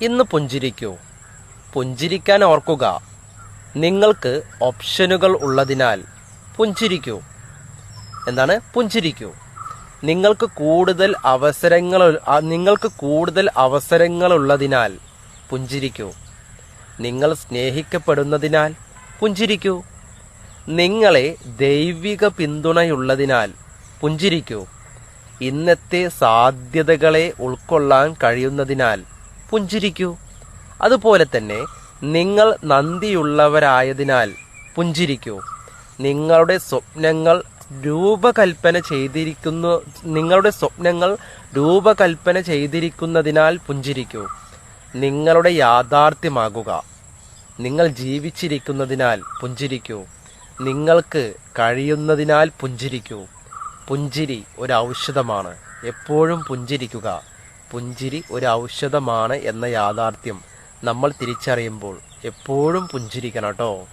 ഇന്ന് പുഞ്ചിരിക്കൂ. പുഞ്ചിരിക്കാൻ ഓർക്കുക. നിങ്ങൾക്ക് ഓപ്ഷനുകൾ ഉള്ളതിനാൽ പുഞ്ചിരിക്കൂ. എന്താണ്? പുഞ്ചിരിക്കൂ. നിങ്ങൾക്ക് കൂടുതൽ അവസരങ്ങൾ നിങ്ങൾക്ക് കൂടുതൽ അവസരങ്ങൾ ഉള്ളതിനാൽ പുഞ്ചിരിക്കൂ. നിങ്ങൾ സ്നേഹിക്കപ്പെടുന്നതിനാൽ പുഞ്ചിരിക്കൂ. നിങ്ങളെ ദൈവിക പിന്തുണയുള്ളതിനാൽ പുഞ്ചിരിക്കൂ. ഇന്നത്തെ സാധ്യതകളെ ഉൾക്കൊള്ളാൻ കഴിയുന്നതിനാൽ പുഞ്ചിരിക്കൂ. അതുപോലെ തന്നെ നിങ്ങൾ നന്ദിയുള്ളവരായതിനാൽ പുഞ്ചിരിക്കൂ. നിങ്ങളുടെ സ്വപ്നങ്ങൾ രൂപകൽപ്പന ചെയ്തിരിക്കുന്നു നിങ്ങളുടെ സ്വപ്നങ്ങൾ രൂപകൽപ്പന ചെയ്തിരിക്കുന്നതിനാൽ പുഞ്ചിരിക്കൂ. നിങ്ങളുടെ യാഥാർത്ഥ്യമാകുക. നിങ്ങൾ ജീവിച്ചിരിക്കുന്നതിനാൽ പുഞ്ചിരിക്കൂ. നിങ്ങൾക്ക് കഴിയുന്നതിനാൽ പുഞ്ചിരിക്കൂ. പുഞ്ചിരി ഒരു ഔഷധമാണ് എപ്പോഴും പുഞ്ചിരിക്കുക. പുഞ്ചിരി ഒരു ഔഷധമാണ് എന്ന യാഥാർത്ഥ്യം നമ്മൾ തിരിച്ചറിയുമ്പോൾ എപ്പോഴും പുഞ്ചിരിക്കണം കേട്ടോ.